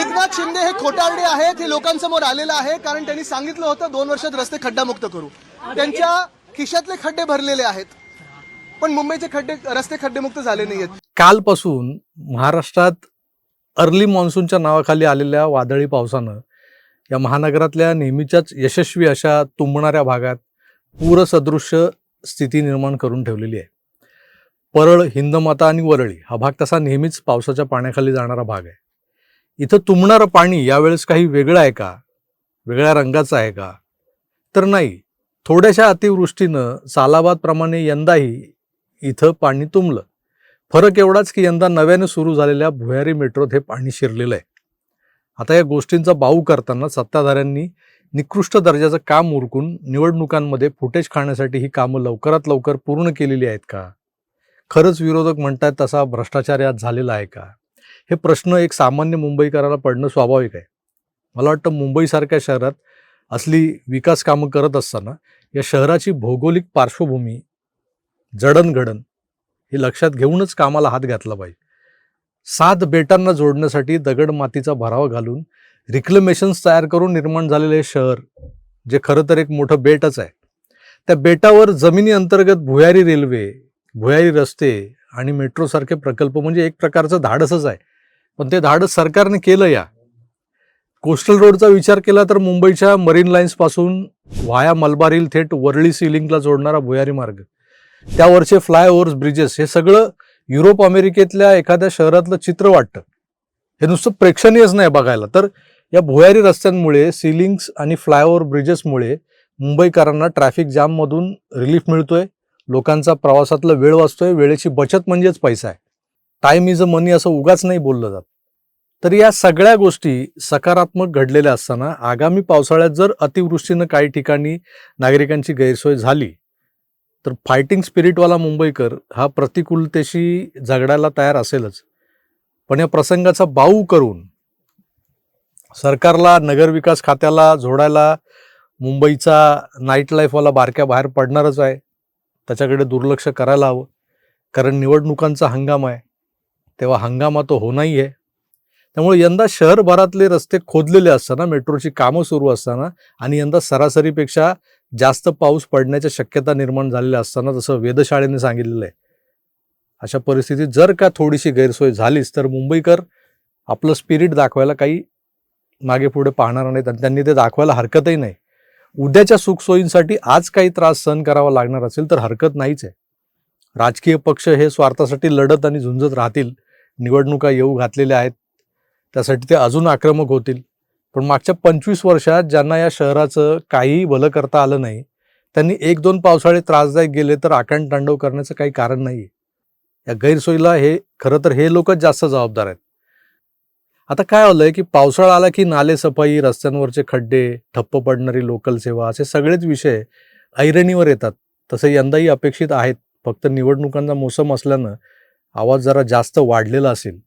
एकनाथ शिंदे हे खोटारडे आहेत हे लोकांसमोर आलेलं आहे कारण त्यांनी सांगितलं होतं दोन वर्षात रस्ते खड्डामुक्त करू. त्यांच्या खिशातले खड्डे भरलेले आहेत पण मुंबईचे खड्डे रस्ते खड्डेमुक्त झाले नाहीयेत. कालपासून महाराष्ट्रात अर्ली मान्सूनच्या नावाखाली आलेल्या वादळी पावसानं या महानगरातल्या नेहमीच्याच यशस्वी अशा तुंबणाऱ्या भागात पूरसदृश्य स्थिती निर्माण करून ठेवलेली आहे. परळ हिंदमाता आणि वरळी हा भाग तसा नेहमीच पावसाच्या पाण्याखाली जाणारा भाग आहे. इथं तुंबणारं पाणी यावेळेस काही वेगळं आहे का? वेगळ्या रंगाचं आहे का? तर नाही थोड्याशा अतिवृष्टीनं सालाबादप्रमाणे यंदाही इथं पाणी तुंबलं. फरक एवढाच की यंदा नव्याने सुरू झालेल्या भुयारी मेट्रोत हे पाणी शिरलेलं आहे. आता या गोष्टींचा बाऊ करताना सत्ताधाऱ्यांनी निकृष्ट दर्जाचं काम उरकून निवडणुकांमध्ये फुटेज खाण्यासाठी ही कामं लवकरात लवकर पूर्ण केलेली आहेत का? खरंच विरोधक म्हणतात तसा भ्रष्टाचार यात झालेला आहे का? हे प्रश्न एक सामान्य मुंबईकराला पडणं स्वाभाविक आहे. मला वाटतं मुंबईसारख्या शहरात असली विकास कामं करत असताना या शहराची भौगोलिक पार्श्वभूमी जडणघडण हे लक्षात घेऊनच कामाला हात घातला पाहिजे. सात बेटांना जोडण्यासाठी दगड मातीचा भरावा घालून रिक्लेमेशन्स तयार करून निर्माण झालेले हे शहर जे खरं तर एक मोठं बेटच आहे. त्या बेटावर जमिनी अंतर्गत भुयारी रेल्वे भुयारी रस्ते आणि मेट्रोसारखे प्रकल्प म्हणजे एक प्रकारचं धाडसच आहे. पण ते धाडस सरकारने केलं या. कोस्टल रोडचा विचार केला तर मुंबईच्या मरीन लाईन्सपासून वाया मलबारील थेट वरळी सिलिंगला जोडणारा भुयारी मार्ग त्यावरचे फ्लायओव्हर्स ब्रिजेस हे सगळं युरोप अमेरिकेतल्या एखाद्या शहरातलं चित्र वाटतं. हे नुसतं प्रेक्षणीयच नाही बघायला. तर या भुयारी रस्त्यांमुळे सिलिंग्स आणि फ्लायओव्हर ब्रिजेसमुळे मुंबईकरांना ट्रॅफिक जाममधून रिलीफ मिळतोय. लोकांचा प्रवासातला वेळ वाचतोय वेळेची बचत म्हणजेच पैसा आहे. टाईम इज अ मनी असं उगाच नाही बोललं जात. तर या सगळ्या गोष्टी सकारात्मक घडलेल्या असताना आगामी पावसाळ्यात जर अतिवृष्टीनं काही ठिकाणी नागरिकांची गैरसोय झाली तर फायटिंग स्पिरिटवाला मुंबईकर हा प्रतिकूलतेशी झगडायला तयार असेलच. पण या प्रसंगाचा बाऊ करून सरकारला नगरविकास खात्याला जोडायला मुंबईचा नाईट लाईफवाला बारक्या बाहेर पडणारच आहे. त्याच्याकडे दुर्लक्ष करायला हवं. कारण निवडणुकांचा हंगाम आहे. तेव्हा हंगामा तो होणाही आहे त्यामुळे यंदा शहरभरातले रस्ते खोदलेले असताना मेट्रोची कामं सुरू असताना आणि यंदा सरासरीपेक्षा जास्त पाऊस पडण्याच्या शक्यता निर्माण झालेल्या असताना जसं वेधशाळेने सांगितलेलं आहे. अशा परिस्थितीत जर का थोडीशी गैरसोय झालीच तर मुंबईकर आपलं स्पिरिट दाखवायला काही मागे पुढे पाहणार नाहीत आणि त्यांनी ते दाखवायला हरकतही नाही. उद्याच्या सुखसोयींसाठी आज काही त्रास सहन करावा लागणार असेल तर हरकत नाहीच आहे. राजकीय पक्ष हे स्वार्थासाठी लढत आणि झुंजत राहतील. निवडणुका येऊ घातलेल्या आहेत. त्यासाठी ते अजून आक्रमक होतील. पण मागच्या पंचवीस वर्षात ज्यांना या शहराचं काहीही भलं करता आलं नाही त्यांनी एक दोन पावसाळे त्रासदायक गेले तर आकांड तांडव करण्याचं काही कारण नाही आहे या गैरसोयीला हे खरं तर हे लोकच जास्त जबाबदार आहेत. आता काय होलंय की पावसाळा आला की नाले सफाई रस्त्यांवरचे खड्डे ठप्प पडणारी लोकल सेवा असे सगळेच विषय ऐरणीवर येतात. तसे यंदाही अपेक्षित आहेत. फक्त निवडणुकांचा मोसम असल्यानं आवाज जरा जास्त वाढलेला असेल.